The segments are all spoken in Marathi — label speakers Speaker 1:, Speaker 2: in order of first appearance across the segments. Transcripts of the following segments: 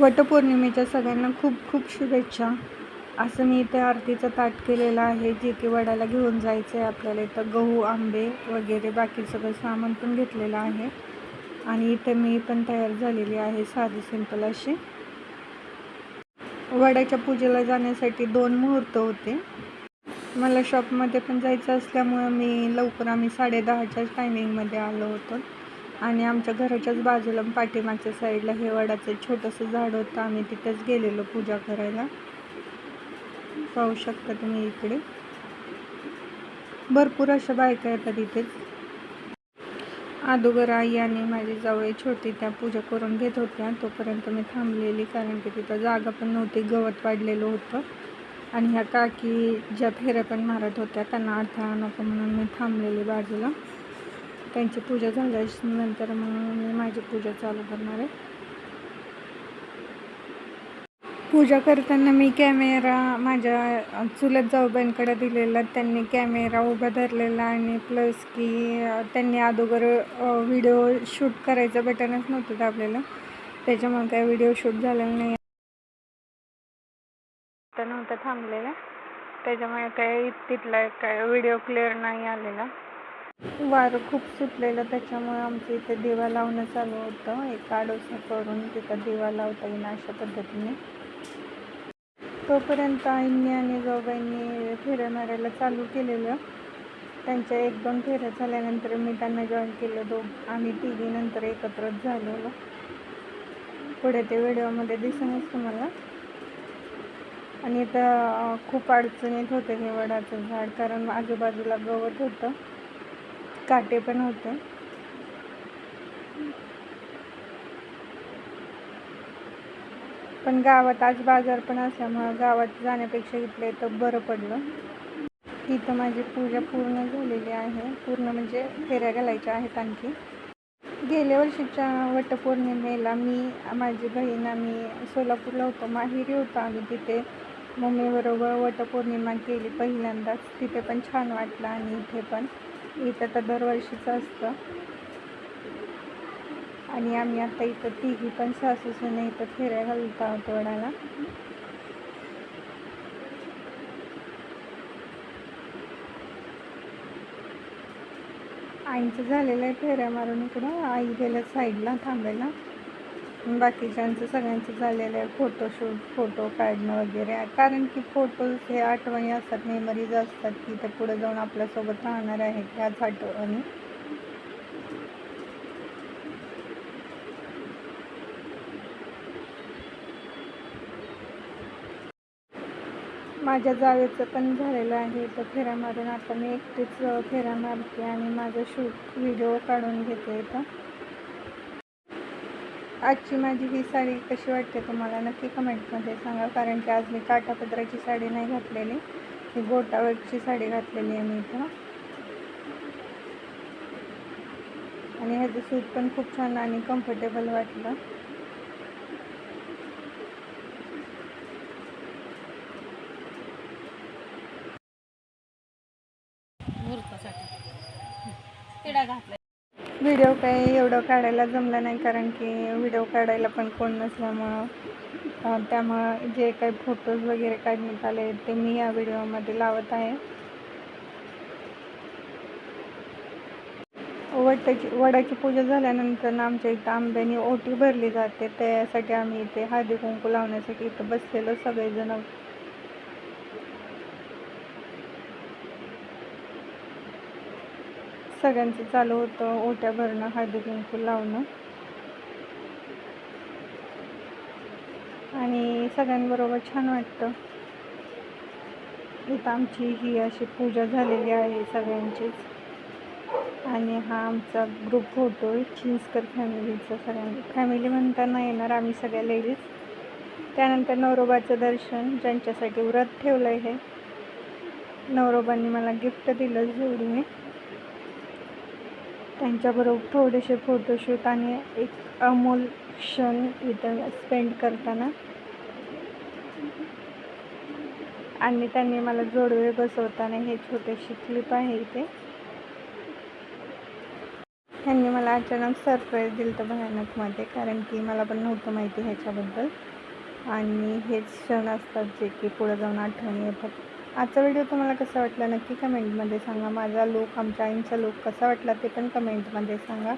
Speaker 1: वटपौर्णिमेच्या सगळ्यांना खूप खूप शुभेच्छा. असं मी इथे आरतीचं ताट केलेलं आहे. जे की वडाला घेऊन जायचं आहे आपल्याला इथं गहू आंबे वगैरे बाकी सगळं सामान पण घेतलेलं आहे. आणि इथे मी पण तयार झालेली आहे साधी सिंपल अशी. वडाच्या पूजेला जाण्यासाठी दोन मुहूर्त होते. मला शॉपमध्ये पण जायचं असल्यामुळं मी लवकर आम्ही साडे दहाच्याच टायमिंगमध्ये आलो होतो. आणि आमच्या घराच्याच बाजूला पाठीमागच्या साईडला हे वडाचं छोटंसं झाड होतं. आम्ही तिथेच गेलेलो पूजा करायला. पाहू शकता तुम्ही इकडे. भरपूर अशा बायका येतात इथेच. अदोगर आई आणि माझी जावई छोटी त्या पूजा करून घेत होत्या. तोपर्यंत मी थांबलेली कारण की तिथं जागा पण नव्हती गवत वाढलेलं होतं. आणि ह्या काकी ज्या फेऱ्या पण मारत होत्या त्यांना अडथळा नको म्हणून मी थांबलेली बाजूला. त्यांची पूजा झाल्यानंतर मग मी माझी पूजा चालू करणार आहे. पूजा करताना मी कॅमेरा माझ्या चुलत जाऊबाईंकडे दिलेला त्यांनी कॅमेरा उभा धरलेला आणि प्लस की त्यांनी अगोदर व्हिडिओ शूट करायचं बटनच नव्हतं दाबलेलं. त्याच्यामुळे काय व्हिडिओ शूट झालेला नाही. नव्हतं थांबलेलं. त्याच्यामुळे काय तिथला काय व्हिडिओ क्लिअर नाही आलेला. वारं खूप सुटलेलं त्याच्यामुळे आमच्या इथे दिवा लावणं चालू होतं. एक आडोसा करून तिथं दिवा लावता येईल अशा पद्धतीने. तोपर्यंत आईंनी आणि जाऊबाईंनी फेऱ्या मारायला चालू केलेलं. त्यांच्या एक दोन फेऱ्या झाल्यानंतर मी त्यांना जॉईन केलं दो आम्ही तिघी नंतर एकत्रच झालेलो. पुढे ते व्हिडिओमध्ये दिसेनच तुम्हाला. आणि इथं खूप अडचणीत होते हे वडाचं झाड कारण आजूबाजूला गवत होतं. काटे पण होते. पण गावात आज बाजार पण असल्यामुळं गावात जाण्यापेक्षा इथलं इथं बरं पडलं. इथं माझी पूजा पूर्ण झालेली आहे. पूर्ण म्हणजे फेऱ्या घालायच्या आहेत आणखी. गेल्या वर्षीच्या वटपौर्णिमेला मी माझी बहीण आम्ही सोलापूरला होतो. माहेरी होतो आम्ही तिथे. मम्मीबरोबर वटपौर्णिमा केली पहिल्यांदाच. तिथे पण छान वाटलं आणि इथे पण. इथं तर दरवर्षीचं असतं. आणि आम्ही आता इथं तिघी पण सासू सुने इथं फेऱ्या घालत आहोत वडाला. आईचं झालेलं आहे फेऱ्या मारून इकडं. आई गेल्या साईडला थांबायला. बाकीच्यांचं सगळ्यांचं झालेलं आहे फोटोशूट फोटो काढणं वगैरे कारण की फोटोज हे आठवणी असतात मेमरीज असतात की ते पुढे जाऊन आपल्यासोबत राहणार आहेत ह्याच आठवणी. माझ्या जावेचं पण झालेलं आहे तर फेऱ्या मारून आता मी एकटीच फेऱ्या मारते आणि माझं शूट व्हिडिओ काढून घेते तर आजची माझी ही साडी कशी वाटते तुम्हाला? नक्की कमेंटमध्ये सांगा. कारण की आज मी काठापदराची साडी नाही घातलेली. ही गोटावरची साडी घातलेली आहे मी इथं. आणि ह्याचं सूट पण खूप छान आणि कम्फर्टेबल वाटलं. व्हिडिओ काही एवढं काढायला जमलं नाही कारण की व्हिडिओ काढायला पण कोण नसल्यामुळं त्यामुळं जे काही फोटोज वगैरे काढण्यात आले ते मी या व्हिडिओमध्ये लावत आहे. वटाची वडाची पूजा झाल्यानंतर आमच्या इथं आंब्याने ओटी भरली जाते त्यासाठी आम्ही इथे हळदी कुंकू लावण्यासाठी इथं बसलेलो सगळेजण. सगळ्यांचं चालू होतं ओट्या भरणं हळदी कुंकू लावणं. आणि सगळ्यांबरोबर छान वाटतं. इथं आमची ही अशी पूजा झालेली आहे सगळ्यांचीच. आणि हा आमचा ग्रुप फोटो आहे चिंचकर फॅमिलीचा सगळ्यांनी फॅमिली म्हणताना येणार आम्ही सगळ्या लेडीज त्यानंतर नवरोबाचं दर्शन ज्यांच्यासाठी व्रत ठेवलं आहे नवरोबांनी मला गिफ्ट दिलं जोडीने. त्यांच्याबरोबर थोडेसे फोटोशूट आणि एक अमोल क्षण इथं स्पेंड करताना. आणि त्यांनी मला जोडवे बसवताना हे छोटेसे क्लिप आहे इथे त्यांनी मला मला अचानक सरप्राईज दिलं तर भयानकमध्ये कारण की मला पण नव्हतं माहिती ह्याच्याबद्दल. आणि हेच क्षण असतात जे की पुढे जाऊन आठवणी येतात. आजचा व्हिडिओ तुम्हाला कसा वाटला नक्की कमेंटमध्ये सांगा. माझा लुक आमच्या आईंचा लुक कसा वाटला ते पण कमेंटमध्ये सांगा.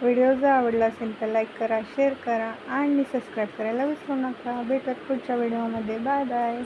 Speaker 1: व्हिडिओ जर आवडला असेल तर लाईक करा शेअर करा आणि सबस्क्राईब करायला विसरू नका. भेटत पुढच्या व्हिडिओमध्ये बाय बाय